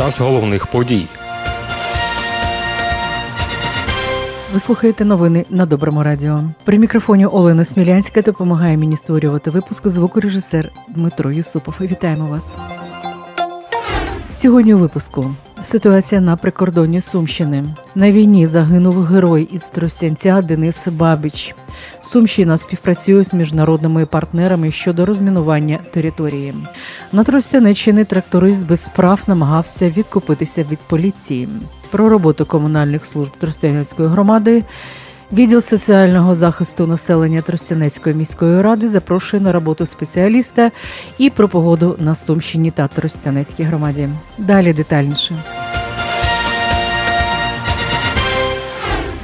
час головних подій. Ви слухаєте новини на доброму радіо. При мікрофоні Олена Смілянська допомагає мені створювати випуск звукорежисер Дмитро Юсупов. Вітаємо вас. Сьогодні у випуску ситуація на прикордонні Сумщини. На війні загинув герой із Тростянця Денис Бабіч. Сумщина співпрацює з міжнародними партнерами щодо розмінування території. На Тростянеччини тракторист без справ намагався відкупитися від поліції. Про роботу комунальних служб Тростянецької громади Відділ соціального захисту населення Тростянецької міської ради запрошує на роботу спеціаліста і про погоду на Сумщині та Тростянецькій громаді. Далі детальніше.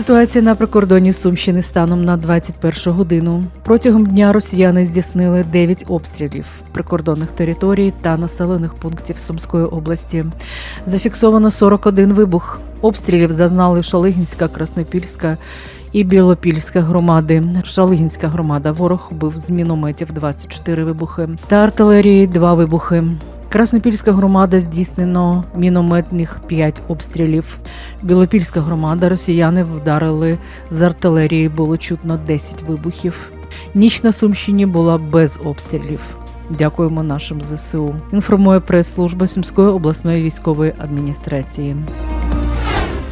Ситуація на прикордоні Сумщини станом на 21 годину. Протягом дня росіяни здійснили 9 обстрілів прикордонних територій та населених пунктів Сумської області. Зафіксовано 41 вибух. Обстрілів зазнали Шалигінська, Краснопільська і Білопільська громади. Шалигінська громада ворог бив з мінометів 24 вибухи та артилерії 2 вибухи. Краснопільська громада здійснено мінометних 5 обстрілів. Білопільська громада росіяни вдарили з артилерії. Було чутно 10 вибухів. Ніч на Сумщині була без обстрілів. Дякуємо нашим ЗСУ. Інформує прес-служба Сумської обласної військової адміністрації.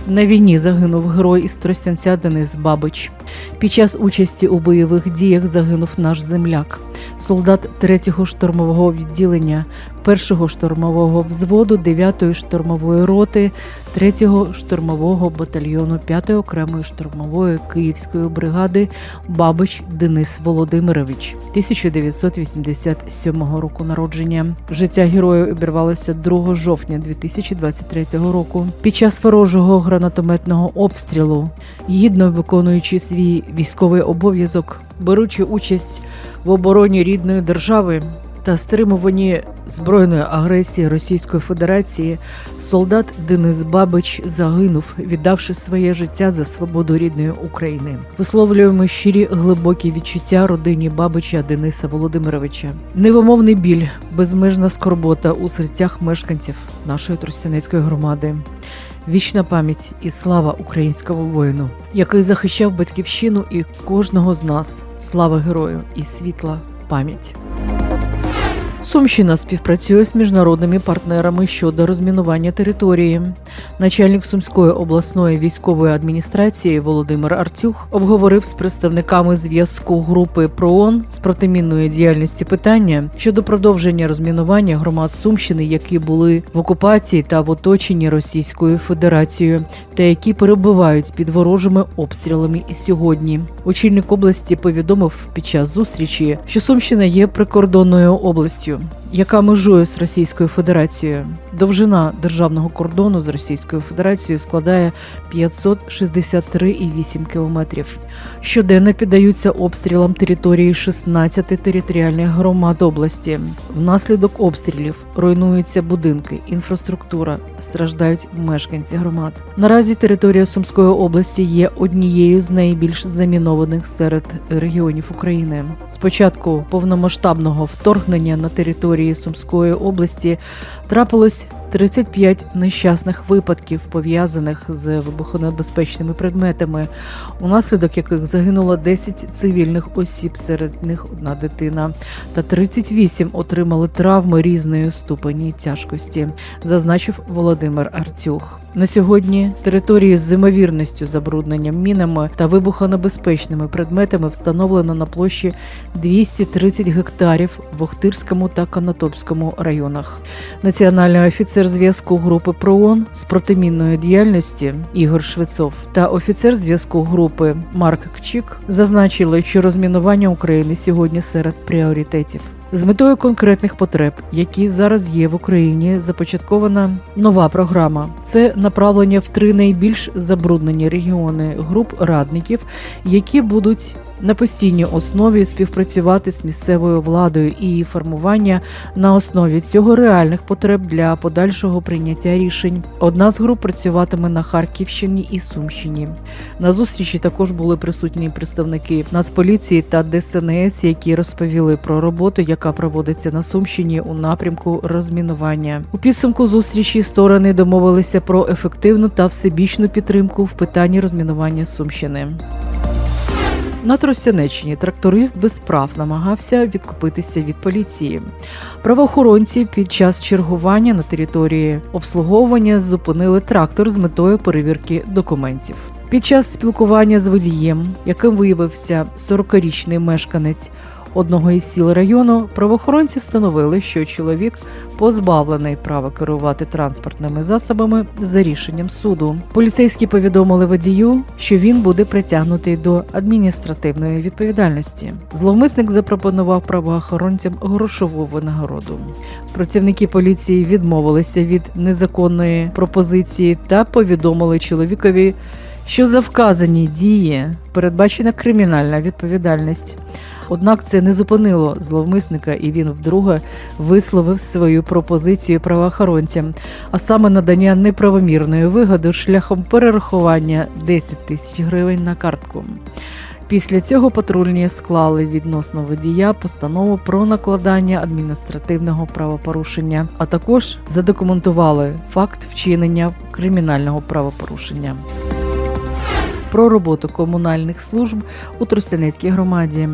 На війні загинув герой із Тростянця Денис Бабич. Під час участі у бойових діях загинув наш земляк, солдат 3-го штурмового відділення, 1-го штурмового взводу, 9-ї штурмової роти, 3-го штурмового батальйону 5-ї окремої штурмової київської бригади Бабич Денис Володимирович 1987 року народження. Життя героя обірвалося 2 жовтня 2023 року. Під час ворожого гранатометного обстрілу, гідно виконуючи свій військовий обов'язок, беручи участь в обороні рідної держави та стримуванні збройної агресії Російської Федерації, солдат Денис Бабич загинув, віддавши своє життя за свободу рідної України. Висловлюємо щирі глибокі відчуття родині Бабича Дениса Володимировича. Невимовний біль, безмежна скорбота у серцях мешканців нашої Тростянецької громади. Вічна пам'ять і слава українському воїну, який захищав батьківщину і кожного з нас. Слава герою і світла пам'ять. Сумщина співпрацює з міжнародними партнерами щодо розмінування території. Начальник Сумської обласної військової адміністрації Володимир Артюх обговорив з представниками зв'язку групи ПРООН з протимінної діяльності питання щодо продовження розмінування громад Сумщини, які були в окупації та в оточенні Російською Федерацією, та які перебувають під ворожими обстрілами і сьогодні. Очільник області повідомив під час зустрічі, що Сумщина є прикордонною областю. Яка межує з Російською Федерацією? Довжина державного кордону з Російською Федерацією складає 563,8 кілометрів. Щоденно піддаються обстрілам території 16 територіальних громад області. Внаслідок обстрілів руйнуються будинки, інфраструктура, страждають мешканці громад. Наразі територія Сумської області є однією з найбільш замінованих серед регіонів України. Спочатку повномасштабного вторгнення на території Сумської області трапилось 35 нещасних випадків, пов'язаних з вибухонебезпечними предметами, унаслідок яких загинуло 10 цивільних осіб, серед них одна дитина, та 38 отримали травми різної ступені тяжкості, зазначив Володимир Артюх. На сьогодні території з ймовірністю забрудненням мінами та вибухонебезпечними предметами встановлено на площі 230 гектарів в Охтирському та Конотопському районах. Національний офіцер зв'язку групи ПРООН з протимінної діяльності Ігор Швецов та офіцер зв'язку групи Марк Кчик зазначили, що розмінування України сьогодні серед пріоритетів. З метою конкретних потреб, які зараз є в Україні, започаткована нова програма. Це направлення в три найбільш забруднені регіони груп радників, які будуть на постійній основі співпрацювати з місцевою владою і формування на основі цього реальних потреб для подальшого прийняття рішень. Одна з груп працюватиме на Харківщині і Сумщині. На зустрічі також були присутні представники Нацполіції та ДСНС, які розповіли про роботу, яка проводиться на Сумщині у напрямку розмінування. У підсумку зустрічі сторони домовилися про ефективну та всебічну підтримку в питанні розмінування Сумщини. На Тростянеччині тракторист без прав намагався відкупитися від поліції. Правоохоронці під час чергування на території обслуговування зупинили трактор з метою перевірки документів. Під час спілкування з водієм, яким виявився 40-річний мешканець одного із сіл району, правоохоронці встановили, що чоловік позбавлений права керувати транспортними засобами за рішенням суду. Поліцейські повідомили водію, що він буде притягнутий до адміністративної відповідальності. Зловмисник запропонував правоохоронцям грошову винагороду. Працівники поліції відмовилися від незаконної пропозиції та повідомили чоловікові, що за вказані дії передбачена кримінальна відповідальність. Однак це не зупинило зловмисника, і він вдруге висловив свою пропозицію правоохоронцям, а саме надання неправомірної вигоди шляхом перерахування 10 тисяч гривень на картку. Після цього патрульні склали відносно водія постанову про накладання адміністративного правопорушення, а також задокументували факт вчинення кримінального правопорушення про роботу комунальних служб у Тростянецькій громаді.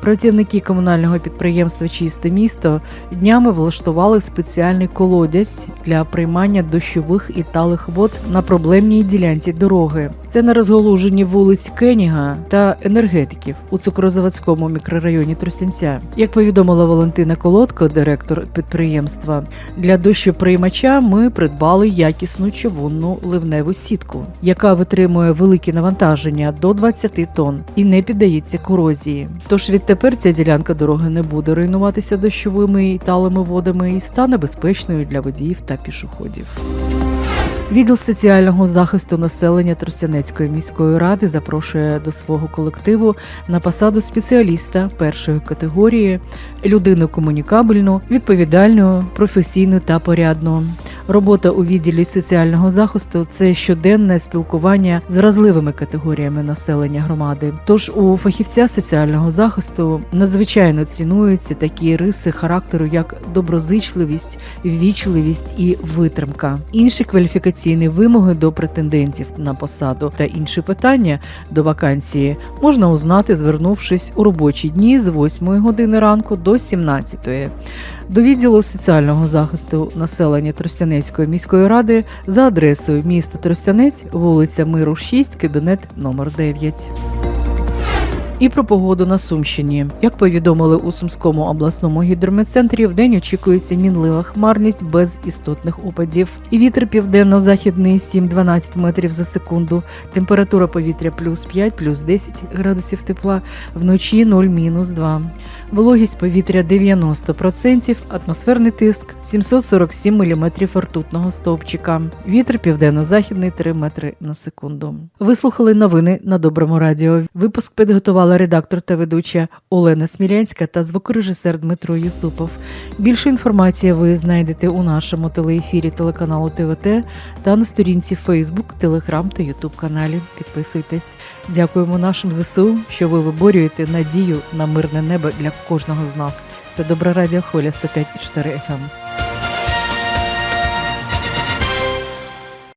Працівники комунального підприємства Чисте місто днями влаштували спеціальний колодязь для приймання дощових і талих вод на проблемній ділянці дороги. Це на розголуженні вулиць Кеніга та енергетиків у цукрозаводському мікрорайоні Тростянця. Як повідомила Валентина Колодко, директор підприємства, для дощоприймача ми придбали якісну човунну ливневу сітку, яка витримує великі навантаження до 20 тонн і не піддається корозії. Тож відтепер ця ділянка дороги не буде руйнуватися дощовими і талими водами і стане безпечною для водіїв та пішоходів. Відділ соціального захисту населення Тростянецької міської ради запрошує до свого колективу на посаду спеціаліста першої категорії, людину комунікабельну, відповідальну, професійну та порядну. Робота у відділі соціального захисту це щоденне спілкування з вразливими категоріями населення громади. Тож у фахівця соціального захисту надзвичайно цінуються такі риси характеру, як доброзичливість, ввічливість і витримка. Інші кваліфікаційні вимоги до претендентів на посаду та інші питання до вакансії можна узнати, звернувшись у робочі дні з 8 години ранку до 17. До відділу соціального захисту населення Тростянецької міської ради за адресою місто Тростянець, вулиця Миру, 6, кабінет номер 9. І про погоду на Сумщині. Як повідомили у Сумському обласному гідрометцентрі, в день очікується мінлива хмарність без істотних опадів. І вітер південно-західний 7-12 метрів за секунду. Температура повітря плюс 5, плюс 10 градусів тепла, вночі 0, мінус 2. Вологість повітря 90%, атмосферний тиск 747 мм ртутного стовпчика. Вітер південно-західний 3 метри на секунду. Вислухали новини на доброму радіо. Випуск підготувала редактор та ведуча Олена Смілянська та звукорежисер Дмитро Юсупов. Більше інформації ви знайдете у нашому телеефірі телеканалу ТВТ та на сторінці Facebook, Telegram та YouTube каналі. Підписуйтесь. Дякуємо нашим ЗСУ, що ви виборюєте надію на мирне небо для кожного з нас. Це добра радіо Холя 105,4 FM.